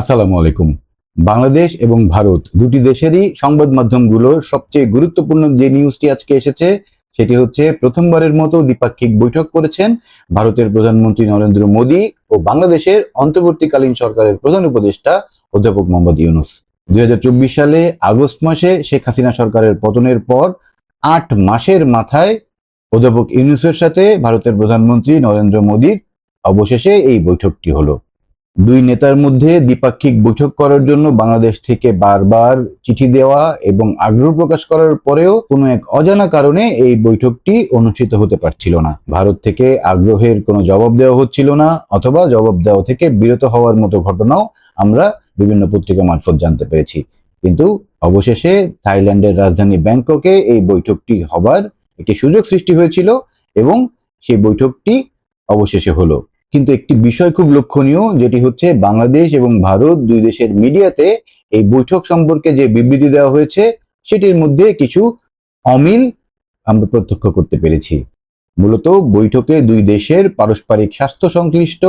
আসসালামু আলাইকুম। বাংলাদেশ এবং ভারত দুটি দেশেরই সংবাদ মাধ্যমগুলোর সবচেয়ে গুরুত্বপূর্ণ যে নিউজটি আজকে এসেছে, সেটি হচ্ছে প্রথমবারের মতো দ্বিপাক্ষিক বৈঠক করেছেন ভারতের প্রধানমন্ত্রী নরেন্দ্র মোদী ও বাংলাদেশের অন্তর্বর্তীকালীন সরকারের প্রধান উপদেষ্টা অধ্যাপক মোহাম্মদ ইউনুস। দুই হাজার চব্বিশ সালে আগস্ট মাসে শেখ হাসিনা সরকারের পতনের পর আট মাসের মাথায় অধ্যাপক ইউনুসের সাথে ভারতের প্রধানমন্ত্রী নরেন্দ্র মোদীর অবশেষে এই বৈঠকটি হলো। দুই নেতার মধ্যে দ্বিপাক্ষিক বৈঠক করার জন্য বাংলাদেশ থেকে বারবার চিঠি দেওয়া এবং আগ্রহ প্রকাশ করার পরেও কোনো এক অজানা কারণে এই বৈঠকটি অনুষ্ঠিত হতে পারছিল না। ভারত থেকে আগ্রহের কোনো জবাব দেওয়া হচ্ছিল না অথবা জবাব দেওয়া থেকে বিরত হওয়ার মতো ঘটনাও আমরা বিভিন্ন পত্রিকা মারফত জানতে পেরেছি। কিন্তু অবশেষে থাইল্যান্ডের রাজধানী ব্যাংককে এই বৈঠকটি হবার একটি সুযোগ সৃষ্টি হয়েছিল এবং সেই বৈঠকটি অবশেষে হলো। কিন্তু একটি বিষয় খুব লক্ষণীয়, যেটি হচ্ছে বাংলাদেশ এবং ভারত দুই দেশের মিডিয়াতে এই বৈঠক সম্পর্কে যে বিবৃতি দেওয়া হয়েছে, সেটির মধ্যে কিছু অমিল আমরা প্রত্যক্ষ করতে পেরেছি। মূলত বৈঠকে দুই দেশের পারস্পরিক স্বাস্থ্য সংশ্লিষ্ট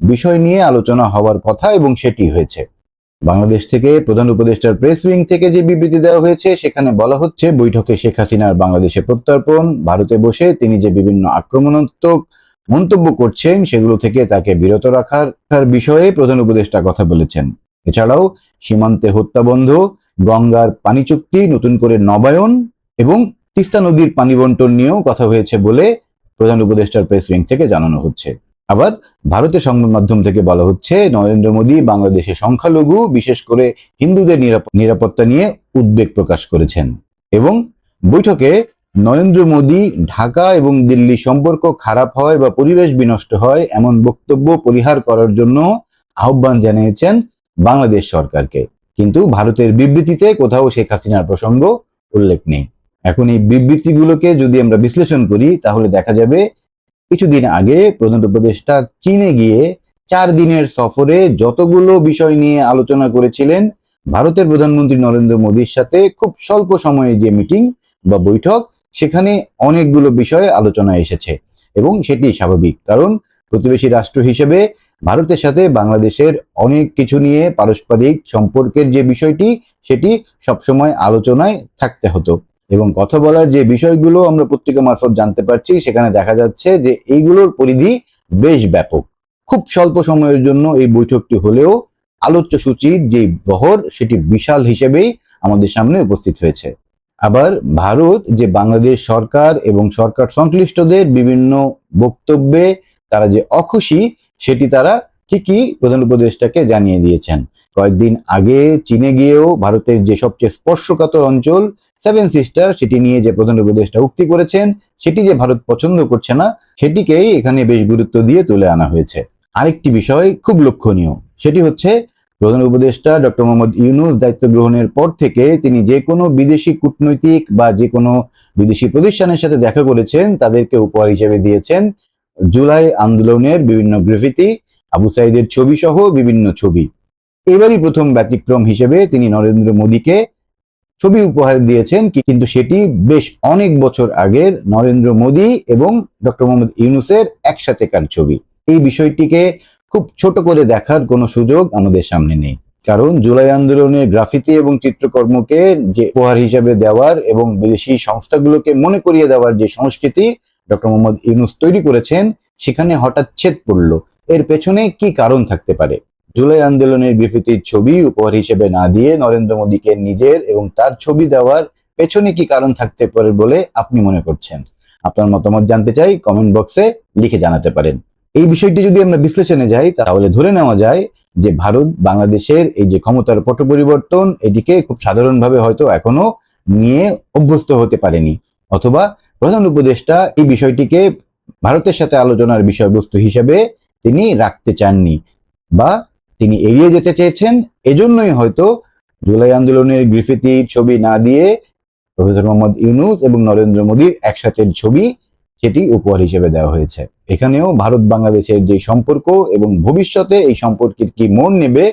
বিষয় নিয়ে আলোচনা হওয়ার কথা এবং সেটি হয়েছে। বাংলাদেশ থেকে প্রধান উপদেষ্টার প্রেস উইং থেকে যে বিবৃতি দেওয়া হয়েছে, সেখানে বলা হচ্ছে বৈঠকে শেখ হাসিনার বাংলাদেশে প্রত্যর্পণ, ভারতে বসে তিনি যে বিভিন্ন আক্রমণাত্মক মন্তব্য করছেন, সেগুলো থেকে তাকে বিরত রাখার বিষয়ে প্রধান উপদেষ্টা কথা বলেছেন। এছাড়াও, সীমান্তে হত্যা বন্ধ, গঙ্গার পানি চুক্তি, নতুন করে নবায়ন এবং তিস্তা নদীর পানি বন্টন নিয়েও কথা হয়েছে বলে প্রধান উপদেষ্টার প্রেস উইং থেকে জানানো হচ্ছে। আবার ভারতের সংবাদ মাধ্যম থেকে বলা হচ্ছে, নরেন্দ্র মোদী বাংলাদেশে সংখ্যালঘু, বিশেষ করে হিন্দুদের নিরাপ- নিরাপত্তা নিয়ে উদ্বেগ প্রকাশ করেছেন। এবং বৈঠকে নরেন্দ্র মোদী ঢাকা এবং দিল্লি সম্পর্ক খারাপ হয় বা পরিবেশ বিনষ্ট হয় এমন বক্তব্য পরিহার করার জন্য আহ্বান জানিয়েছেন বাংলাদেশ সরকারকে। কিন্তু ভারতের বিবৃতিতে কোথাও শেখ হাসিনার প্রসঙ্গ উল্লেখ নেই। এখন এই বিবৃতিগুলোকে যদি আমরা বিশ্লেষণ করি, তাহলে দেখা যাবে কিছুদিন আগে প্রধান উপদেষ্টা চীনে গিয়ে চার দিনের সফরে যতগুলো বিষয় নিয়ে আলোচনা করেছিলেন, ভারতের প্রধানমন্ত্রী নরেন্দ্র মোদীর সাথে খুব স্বল্প সময়ে যে মিটিং বা বৈঠক সেখানে অনেকগুলো বিষয়ে আলোচনায় এসেছে এবং সেটি স্বাভাবিক। কারণ প্রতিবেশী রাষ্ট্র হিসেবে ভারতের সাথে বাংলাদেশের অনেক কিছু নিয়ে পারস্পরিক সম্পর্কের যে বিষয়টি, সেটি সবসময় আলোচনায় থাকতে হতো এবং কথা বলার যে বিষয়গুলো আমরা পত্রিকা মারফত জানতে পারছি, সেখানে দেখা যাচ্ছে যে এইগুলোর পরিধি বেশ ব্যাপক। খুব স্বল্প সময়ের জন্য এই বৈঠকটি হলেও আলোচ্য সূচির যে বহর, সেটি বিশাল হিসেবেই আমাদের সামনে উপস্থিত হয়েছে। আবার ভারত যে বাংলাদেশ সরকার এবং সরকার সংশ্লিষ্টদের বিভিন্ন বক্তব্যে তারা যে অখুশি, সেটি তারা ঠিকই প্রধান উপদেষ্টাকে জানিয়ে দিয়েছেন। কয়েকদিন আগে চীনে গিয়েও ভারতের যে সবচেয়ে স্পর্শকাতর অঞ্চল, সেভেন সিস্টার, সেটি নিয়ে যে প্রধান উপদেষ্টা উক্তি করেছেন, সেটি যে ভারত পছন্দ করছে না, সেটিকেই এখানে বেশ গুরুত্ব দিয়ে তুলে আনা হয়েছে। আরেকটি বিষয় খুব লক্ষণীয়, সেটি হচ্ছে প্রধান উপদেষ্টা ডক্টর মোহাম্মদ ইউনুস দায়িত্ব গ্রহণের পর থেকে তিনি যে কোনো বিদেশি কূটনৈতিক বা যে কোনো বিদেশি প্রতিষ্ঠানের সাথে দেখা করেছেন, তাদেরকে উপহার হিসেবে দিয়েছেন। জুলাই আন্দোলনের বিভিন্ন গ্রাফিতি, আবু সাইদের ছবি সহ বিভিন্ন ছবি। এবারই প্রথম ব্যতিক্রম হিসেবে তিনি নরেন্দ্র মোদীকে ছবি উপহার দিয়েছেন কিন্তু সেটি বেশ অনেক বছর আগের নরেন্দ্র মোদী এবং ডক্টর মোহাম্মদ ইউনুসের একসাথেকার ছবি। এই বিষয়টিকে খুব ছোট করে দেখার কোনো সুযোগ আমাদের সামনে নেই। কারণ জুলাই আন্দোলনের গ্রাফিতি এবং চিত্রকর্মকে যে উপহার হিসেবে দেওয়ার এবং বিদেশি সংস্থাগুলোকে মনে করিয়ে দেওয়ার যে সংস্কৃতি ডক্টর মোহাম্মদ ইউনুস তৈরি করেছেন, সেখানে হঠাৎ ছেদ পড়ল। এর পেছনে কি কারণ থাকতে পারে? জুলাই আন্দোলনের গ্রাফিতির ছবি উপহার হিসেবে না দিয়ে নরেন্দ্র মোদীকে নিজের এবং তার ছবি দেওয়ার পেছনে কি কারণ থাকতে পারে বলে আপনি মনে করছেন? আপনার মতামত জানতে চাই কমেন্ট বক্সে লিখে জানাতে পারেন। এই বিষয়টি যদি আমরা বিশ্লেষণে যাই, তাহলে ধরে নেওয়া যায় যে ভারত বাংলাদেশের এই যে ক্ষমতার পট পরিবর্তন, এটিকে খুব সাধারণভাবে হয়তো এখনও নিয়ে অভ্যস্ত হতে পারেনি। অথবা প্রধান উপদেষ্টা এই বিষয়টিকে ভারতের সাথে আলোচনার বিষয়বস্তু হিসেবে তিনি রাখতে চাননি বা তিনি এড়িয়ে যেতে চেয়েছেন। এজন্যই হয়তো জুলাই আন্দোলনের গ্রিফিতির ছবি না দিয়ে প্রফেসর মোহাম্মদ ইউনুস এবং নরেন্দ্র মোদীর একসাথে ছবি সেটি উপহার হিসেবে দেওয়া হয়েছে। এখানেও ভারত বাংলাদেশের যে সম্পর্ক এবং ভবিষ্যতে এই সম্পর্কের কি মন নেবে,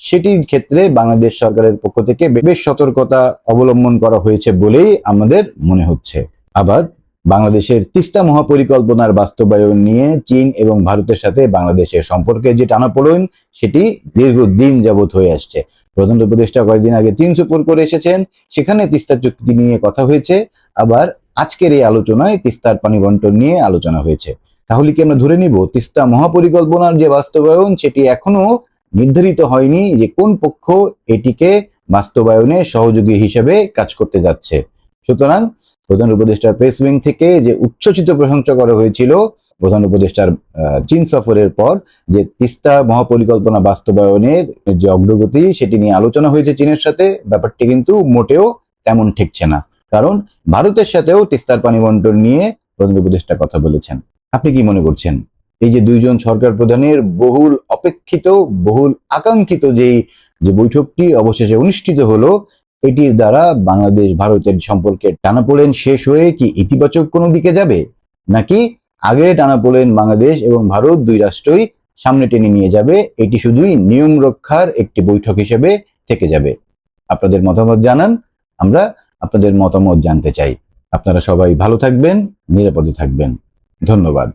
সেটির ক্ষেত্রে বাংলাদেশ সরকারের পক্ষ থেকে বেশ সতর্কতা অবলম্বন করা হয়েছে বলেই আমাদের মনে হচ্ছে। আবার বাংলাদেশের তিস্তা মহাপরিকল্পনার বাস্তবায়ন নিয়ে চীন এবং ভারতের সাথে বাংলাদেশের সম্পর্কে যে টানাপোড়েন, সেটি দীর্ঘদিন যাবৎ হয়ে আসছে। প্রধান উপদেষ্টা কয়েকদিন আগে চীন সফর করে এসেছেন। সেখানে তিস্তা চুক্তি নিয়ে কথা হয়েছে। আবার আজকের এই আলোচনায় তিস্তার পানি বন্টন নিয়ে আলোচনা হয়েছে। তাহলে কি আমরা ধরে নিব, তিস্তা মহাপরিকল্পনার যে বাস্তবায়ন, সেটি এখনও নির্ধারিত হয়নি যে কোন পক্ষ এটিকে বাস্তবায়নে সহযোগী হিসেবে কাজ করতে যাচ্ছে। সুতরাং প্রধান উপদেষ্টার প্রেস উইং থেকে যে উচ্ছ্বসিত প্রশংসা করা হয়েছিল প্রধান উপদেষ্টার চীন সফরের পর, যে তিস্তা মহাপরিকল্পনা বাস্তবায়নের যে অগ্রগতি, সেটি নিয়ে আলোচনা হয়েছে চীনের সাথে, ব্যাপারটি কিন্তু মোটেও তেমন ঠেকছে না। কারণ ভারতের সাথেও তিস্তার পানি বন্টন নিয়ে প্রধান উপদেষ্টা কথা বলেছেন। আপনি কি মনে করছেন? এই যে দুইজন সরকার প্রধানের বহুল অপেক্ষিত, বহুল আকাঙ্ক্ষিত যেই যে বৈঠকটি অবশেষে অনুষ্ঠিত হলো, এটির দ্বারা বাংলাদেশ ভারতের সম্পর্কে টানাপোড়েন শেষ হয়ে কি ইতিবাচক কোনো দিকে যাবে? নাকি আগে টানাপোড়েন বাংলাদেশ এবং ভারত দুই রাষ্ট্রই সামনে টেনে নিয়ে যাবে, এটি শুধুই নিয়ম রক্ষার একটি বৈঠক হিসেবে থেকে যাবে? আপনাদের মতামত জানান, আমরা আপনাদের মতামত জানতে চাই। আপনারা সবাই ভালো থাকবেন নিরাপদে থাকবেন। ধন্যবাদ।